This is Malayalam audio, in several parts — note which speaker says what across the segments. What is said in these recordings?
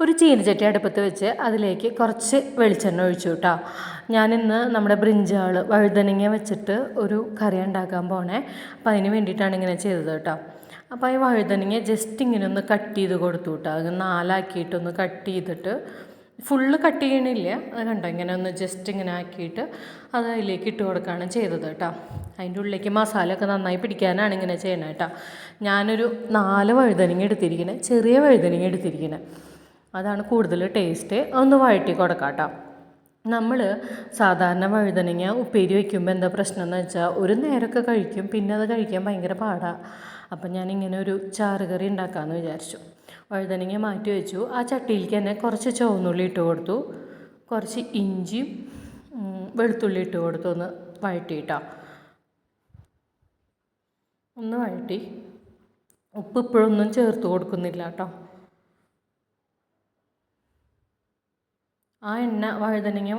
Speaker 1: ഒരു ചീനച്ചട്ടി അടുപ്പത്ത് വെച്ച് അതിലേക്ക് കുറച്ച് വെളിച്ചെണ്ണ ഒഴിച്ചു കേട്ടോ ഞാനിന്ന് നമ്മുടെ ബ്രിഞ്ചാൾ വഴുതനങ്ങ വെച്ചിട്ട് ഒരു കറി ഉണ്ടാക്കാൻ പോണേ. അപ്പോൾ അതിന് വേണ്ടിയിട്ടാണ് ഇങ്ങനെ ചെയ്തത് കേട്ടോ അപ്പോൾ ഈ വഴുതനങ്ങ ജസ്റ്റ് ഇങ്ങനെ ഒന്ന് കട്ട് ചെയ്ത് കൊടുത്തു കേട്ടോ അത് നാലാക്കിയിട്ടൊന്ന് കട്ട് ചെയ്തിട്ട് ഫുള്ള് കട്ട് ചെയ്യണില്ല. അത് കണ്ടോ? ഇങ്ങനെ ഒന്ന് ജസ്റ്റ് ഇങ്ങനെ ആക്കിയിട്ട് അത് അതിലേക്ക് ഇട്ട് കൊടുക്കുകയാണ് ചെയ്തത് കേട്ടോ അതിന്റെ ഉള്ളിലേക്ക് മസാലയൊക്കെ നന്നായി പിടിക്കാനാണ് ഇങ്ങനെ ചെയ്യണത് കേട്ടോ ഞാനൊരു നാല് വഴുതനങ്ങ എടുത്തിരിക്കണേ. ചെറിയ വഴുതനങ്ങ എടുത്തിരിക്കുന്നത് അതാണ് കൂടുതൽ ടേസ്റ്റ് ഒന്ന് വഴറ്റി കൊടുക്കാം കേട്ടോ നമ്മൾ സാധാരണ വഴുതനങ്ങ ഉപ്പേരി വയ്ക്കുമ്പോൾ എന്താ പ്രശ്നം എന്ന് വെച്ചാൽ ഒരു നേരമൊക്കെ കഴിക്കും പിന്നെ അത് കഴിക്കാൻ ഭയങ്കര പാടാണ് അപ്പം ഞാനിങ്ങനെ ഒരു ചാറുകറി ഉണ്ടാക്കാമെന്ന് വിചാരിച്ചു. വഴുതനങ്ങ മാറ്റി വെച്ചു. ആ ചട്ടിയിലേക്ക് തന്നെ കുറച്ച് ചുവന്നുള്ളി ഇട്ട് കൊടുത്തു. കുറച്ച് ഇഞ്ചി വെളുത്തുള്ളി ഇട്ട് കൊടുത്തു ഒന്ന് വഴറ്റിയിട്ടാ. ഒന്ന് വഴറ്റി. ഉപ്പ് ഇപ്പോഴൊന്നും ചേർത്ത് കൊടുക്കുന്നില്ല കേട്ടോ ആ എണ്ണ വഴുതനങ്ങ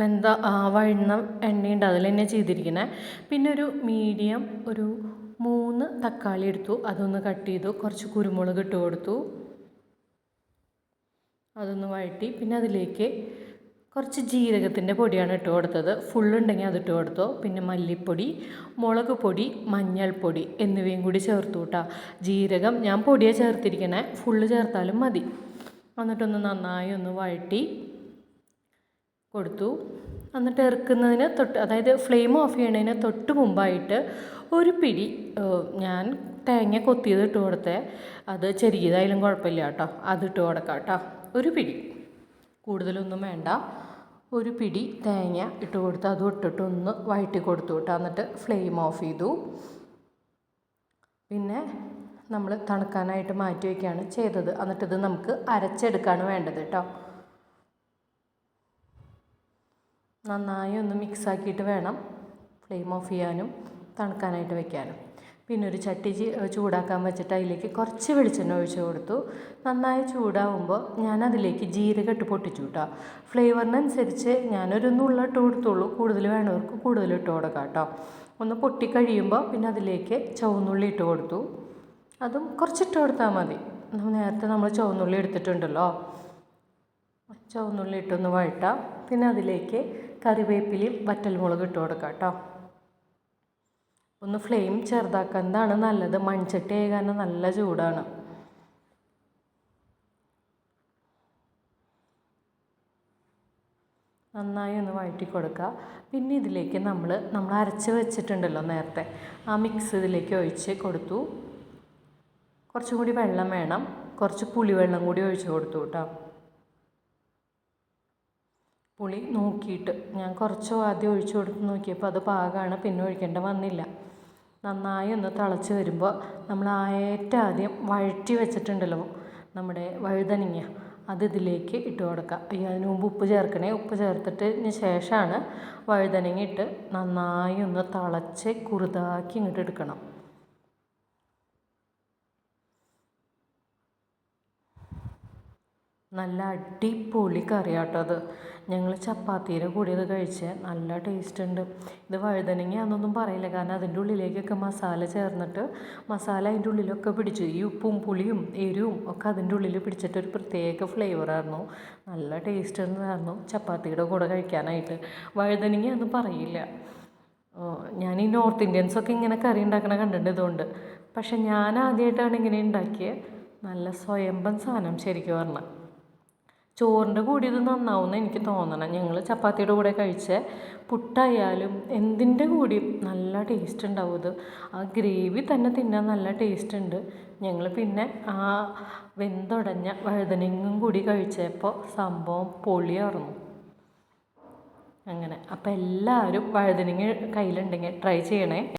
Speaker 1: വെന്ത വഴുന്ന എണ്ണയുണ്ട്. അതിൽ തന്നെ ചെയ്തിരിക്കുന്നത് പിന്നെ ഒരു മീഡിയം ഒരു മൂന്ന് തക്കാളി എടുത്തു. അതൊന്ന് കട്ട് ചെയ്തു. കുറച്ച് കുരുമുളക് ഇട്ട് കൊടുത്തു. അതൊന്ന് വഴറ്റി. പിന്നെ അതിലേക്ക് കുറച്ച് ജീരകത്തിന്റെ പൊടിയാണ് ഇട്ട് കൊടുത്തത്. ഫുള്ളുണ്ടെങ്കിൽ അതിട്ട് കൊടുത്തു. പിന്നെ മല്ലിപ്പൊടി മുളക് പൊടി മഞ്ഞൾപ്പൊടി എന്നിവയും കൂടി ചേർത്തു കേട്ടോ ജീരകം ഞാൻ പൊടിയാണ് ചേർത്തിരിക്കണേ ഫുള്ള് ചേർത്താലും മതി. എന്നിട്ടൊന്ന് നന്നായി ഒന്ന് വഴറ്റി. കൊടുത്തു. എന്നിട്ട് ഇറക്കുന്നതിന് തൊട്ട് അതായത് ഫ്ലെയിം ഓഫ് ചെയ്യണതിന് തൊട്ട് മുമ്പായിട്ട് ഒരു പിടി ഞാൻ തേങ്ങ കൊത്തിയത് ഇട്ട് കൊടുത്തേ. അത് ചെറിയതായാലും കുഴപ്പമില്ല കേട്ടോ. അത് ഇട്ട് കൊടുക്കാം കേട്ടോ. ഒരു പിടി. കൂടുതലൊന്നും വേണ്ട. ഒരു പിടി തേങ്ങ ഇട്ട് കൊടുത്ത് അതും ഇട്ടിട്ട് ഒന്ന് വഴറ്റി കൊടുത്തു കേട്ടോ. എന്നിട്ട് ഫ്ലെയിം ഓഫ് ചെയ്തു. പിന്നെ നമ്മൾ തണുക്കാനായിട്ട് മാറ്റി വയ്ക്കുകയാണ് ചെയ്തത്. എന്നിട്ടിത് നമുക്ക് അരച്ചെടുക്കുകയാണ് വേണ്ടത് കേട്ടോ. നന്നായി ഒന്ന് മിക്സ് ആക്കിയിട്ട് വേണം ഫ്ലെയിം ഓഫ് ചെയ്യാനും തണുക്കാനായിട്ട് വെക്കാനും. പിന്നെ ഒരു ചട്ടി ചൂടാക്കാൻ വെച്ചിട്ട് അതിലേക്ക് കുറച്ച് വെളിച്ചെണ്ണ ഒഴിച്ച് കൊടുത്തു. നന്നായി ചൂടാവുമ്പോൾ ഞാൻ അതിലേക്ക് ജീരകം ഇട്ട് പൊട്ടിച്ചു കേട്ടോ. ഫ്ലേവറിനനുസരിച്ച് ഞാനൊരു നുള്ള ഇട്ട് കൊടുത്തുള്ളൂ. കൂടുതൽ വേണവർക്ക് കൂടുതൽ ഇട്ട് കൊടുക്കാം കേട്ടോ. ഒന്ന് പൊട്ടി കഴിയുമ്പോൾ പിന്നെ അതിലേക്ക് ചുവന്നുള്ളി ഇട്ട് കൊടുത്തു. അതും കുറച്ചിട്ട് കൊടുത്താൽ മതി. നേരത്തെ നമ്മൾ ചുവന്നുള്ളി എടുത്തിട്ടുണ്ടല്ലോ. ചുവന്നുള്ളി ഇട്ടൊന്ന് വഴട്ടാം പിന്നെ അതിലേക്ക് കറിവേപ്പിലയും വറ്റൽമുളക് ഇട്ട് കൊടുക്കാം കേട്ടോ. ഒന്ന് ഫ്ലെയിം ചെറുതാക്കുന്നതാണ് നല്ലത്. മൺചട്ടി ആയ നല്ല ചൂടാണ്. നന്നായി ഒന്ന് വഴറ്റി കൊടുക്കുക. പിന്നെ ഇതിലേക്ക് നമ്മൾ നമ്മൾ അരച്ച് വെച്ചിട്ടുണ്ടല്ലോ നേരത്തെ ആ മിക്സ് ഇതിലേക്ക് ഒഴിച്ച് കൊടുത്തു. കുറച്ചും കൂടി വെള്ളം വേണം. കുറച്ച് പുളിവെള്ളം കൂടി ഒഴിച്ച് കൊടുത്തു കേട്ടോ. പുളി നോക്കിയിട്ട് ഞാൻ കുറച്ച് ആദ്യം ഒഴിച്ചു കൊടുത്ത് നോക്കിയപ്പോൾ അത് പാകമാണ് പിന്നെ ഒഴിക്കേണ്ട വന്നില്ല. നന്നായി ഒന്ന് തിളച്ച് വരുമ്പോൾ നമ്മൾ ഏറ്റവും ആദ്യം വഴറ്റി വെച്ചിട്ടുണ്ടല്ലോ നമ്മുടെ വഴുതനങ്ങ അത് ഇതിലേക്ക് ഇട്ട് കൊടുക്കുക. അതിന് മുമ്പ് ഉപ്പ് ചേർക്കണേ. ഉപ്പ് ചേർത്തിട്ട് ശേഷമാണ് വഴുതനങ്ങ ഇട്ട് നന്നായി ഒന്ന് തിളച്ച് കുറുതാക്കി ഇങ്ങോട്ട് എടുക്കണം. നല്ല അടിപൊളി കറിയാട്ടോ അത്. ഞങ്ങൾ ചപ്പാത്തിയുടെ കൂടി ഇത് കഴിച്ച്. നല്ല ടേസ്റ്റ് ഉണ്ട്. ഇത് വഴുതനങ്ങയാണെന്നൊന്നും പറയില്ല. കാരണം അതിന്റെ ഉള്ളിലേക്കൊക്കെ മസാല ചേർന്നിട്ട് മസാല അതിന്റെ ഉള്ളിലൊക്കെ പിടിച്ചു. ഈ ഉപ്പും പുളിയും എരിവും ഒക്കെ അതിന്റെ ഉള്ളിൽ പിടിച്ചിട്ട് ഒരു പ്രത്യേക ഫ്ലേവറായിരുന്നു നല്ല ടേസ്റ്റ് ഉണ്ടായിരുന്നു ചപ്പാത്തിയുടെ കൂടെ കഴിക്കാനായിട്ട്. വഴുതനങ്ങയൊന്നും പറയില്ല. ഞാൻ ഈ നോർത്ത് ഇന്ത്യൻസൊക്കെ ഇങ്ങനെ കറി ഉണ്ടാക്കണ കണ്ടിട്ടുണ്ട് ഇതുകൊണ്ട്. പക്ഷെ ഞാൻ ആദ്യമായിട്ടാണ് ഇങ്ങനെ ഉണ്ടാക്കിയത് നല്ല സ്വയംഭം സാധനം ശരിക്കും പറഞ്ഞാൽ ചോറിന്റെ കൂടി ഇത് നന്നാവുമെന്ന് എനിക്ക് തോന്നണം. ഞങ്ങൾ ചപ്പാത്തിയുടെ കൂടെ കഴിച്ച പുട്ടായാലും എന്തിന്റെ കൂടിയും നല്ല ടേസ്റ്റ് ഉണ്ടാവും ഇത് ആ ഗ്രേവി തന്നെ തിന്നാൻ നല്ല ടേസ്റ്റ് ഉണ്ട്. ഞങ്ങൾ പിന്നെ ആ വെന്തുടഞ്ഞ വഴുതനങ്ങും കൂടി കഴിച്ചപ്പോൾ സംഭവം പൊളിയായിരുന്നു അങ്ങനെ. അപ്പോൾ എല്ലാവരും വഴുതനങ്ങ കയ്യിലുണ്ടെങ്കിൽ ട്രൈ ചെയ്യണേ.